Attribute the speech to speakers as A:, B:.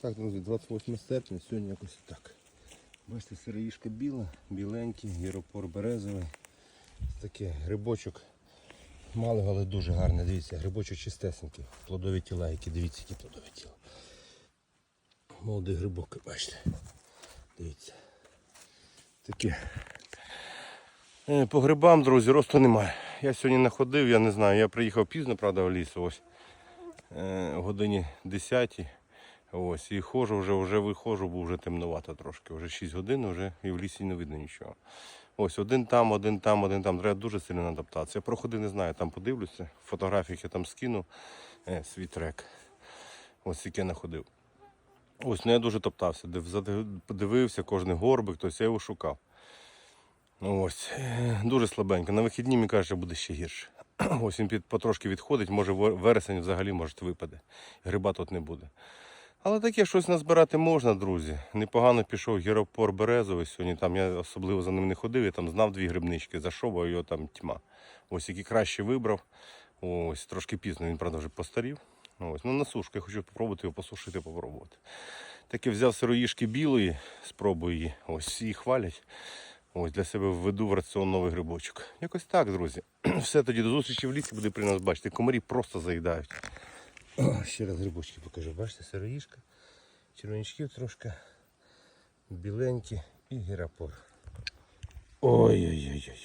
A: Так, друзі, 28 серпня, сьогодні якось так. Бачите, сироїшка біла, біленький, гіропор березовий. Такий грибочок. Малий, але дуже гарний. Дивіться, грибочок чистесенький. Плодові тіла, які дивіться, які плодові тіла. Молодий грибок, бачите. Дивіться. Таке. Е, По грибам, друзі, росту немає. Я сьогодні не ходив, я не знаю. Я приїхав пізно, правда, в ліс. Ось е, годині 10. Ось, і ходжу, вже, вже виходжу, бо вже темновато трошки. Вже 6 годин, вже і в лісі не видно нічого. Ось один там, один там, один там. Треба дуже сильно надоптатися. Я проходи не знаю, там подивлюся. Фотографії я там скину е, свій трек. Ось яке находив. Ось, ну я дуже топтався, подивився кожний горбик, тобто я його шукав. Ось, е, дуже слабенько. На вихідні, мені каже, буде ще гірше. Ось він під, потрошки відходить, може вересень взагалі може випаде. Гриба тут не буде. Але таке щось назбирати можна, друзі. Непогано пішов гіропор березовий сьогодні. Там я особливо за ним не ходив, я там знав дві грибнички, зайшов, а його там тьма. Ось які краще вибрав. Ось трошки пізно, він, правда, вже постарів. Ось, ну на сушку, я хочу спробувати його посушити, попробувати. Таки взяв сироїшки білої, спробую її. Ось всі хвалять. Ось для себе введу в раціон новий грибочок. Якось так, друзі. Все тоді до зустрічі в лісі буде при нас бачити. Комарі просто заїдають. Ще раз грибочки покажу. Бачите, сироїшка, червонячків трошки, біленькі і гірапор. Ой-ой-ой.